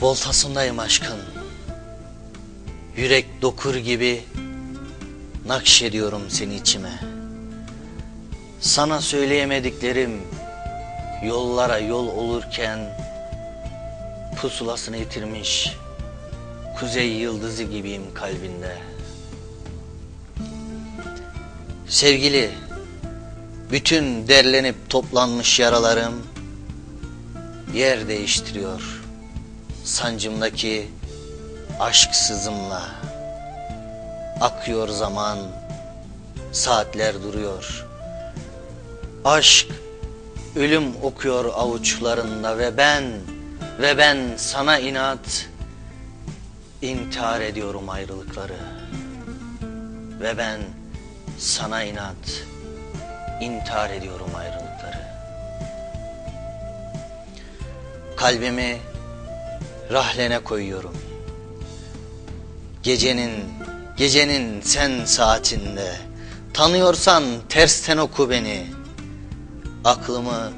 Voltasındayım aşkın. Yürek dokur gibi nakşediyorum seni içime. Sana söyleyemediklerim yollara yol olurken pusulasını yitirmiş kuzey yıldızı gibiyim kalbinde. Sevgili, bütün derlenip toplanmış yaralarım yer değiştiriyor sancımdaki aşk sızımla. Akıyor zaman, saatler duruyor. Aşk ölüm okuyor avuçlarında ve ben ve ben sana inat intihar ediyorum ayrılıkları. Ve ben sana inat intihar ediyorum ayrılıkları. Kalbimi rahlene koyuyorum. Gecenin, gecenin sen saatinde tanıyorsan tersten oku beni. Aklımı,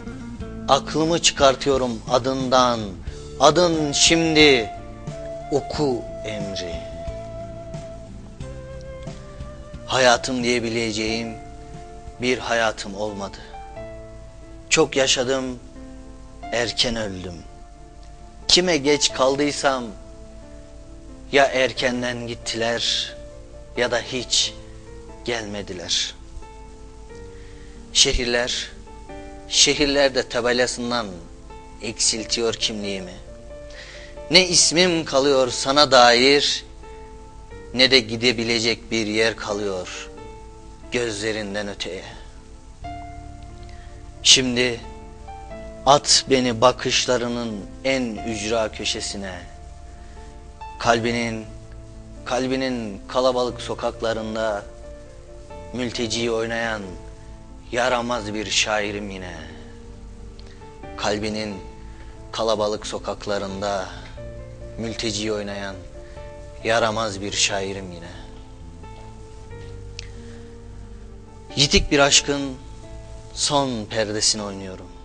aklımı çıkartıyorum adından. Adın şimdi oku emri. Hayatım diyebileceğim bir hayatım olmadı. Çok yaşadım, erken öldüm. Kime geç kaldıysam ya erkenden gittiler ya da hiç gelmediler. Şehirler, şehirler de tabelasından eksiltiyor kimliğimi. Ne ismim kalıyor sana dair ne de gidebilecek bir yer kalıyor gözlerinden öteye. Şimdi at beni bakışlarının en ücra köşesine. Kalbinin, kalbinin kalabalık sokaklarında mülteci oynayan yaramaz bir şairim yine. Kalbinin kalabalık sokaklarında mülteci oynayan yaramaz bir şairim yine. Yitik bir aşkın son perdesini oynuyorum.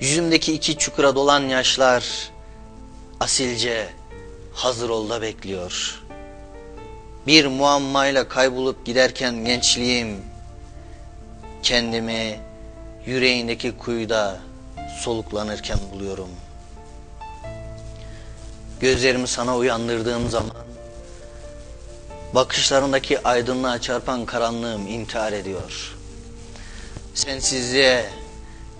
Yüzümdeki iki çukura dolan yaşlar asilce hazır ol da bekliyor. Bir muammayla kaybolup giderken gençliğim kendimi yüreğindeki kuyuda soluklanırken buluyorum. Gözlerimi sana uyandırdığım zaman bakışlarındaki aydınlığa çarpan karanlığım intihar ediyor. Sensizliğe,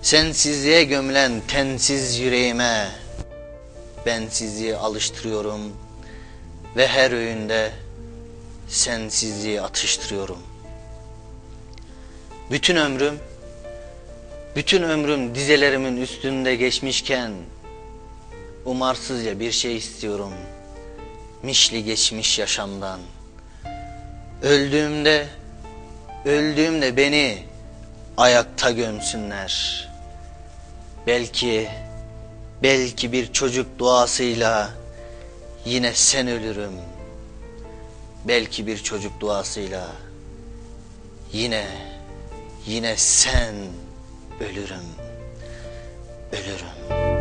sensizliğe gömülen tensiz yüreğime bensizliği alıştırıyorum ve her öğünde sensizliği atıştırıyorum. Bütün ömrüm, bütün ömrüm dizelerimin üstünde geçmişken umarsızca bir şey istiyorum. Mişli geçmiş yaşamdan. Öldüğümde, öldüğümde beni ayakta gömsünler. Belki, belki bir çocuk duasıyla yine sen ölürüm. Belki bir çocuk duasıyla yine, yine sen ölürüm, ölürüm.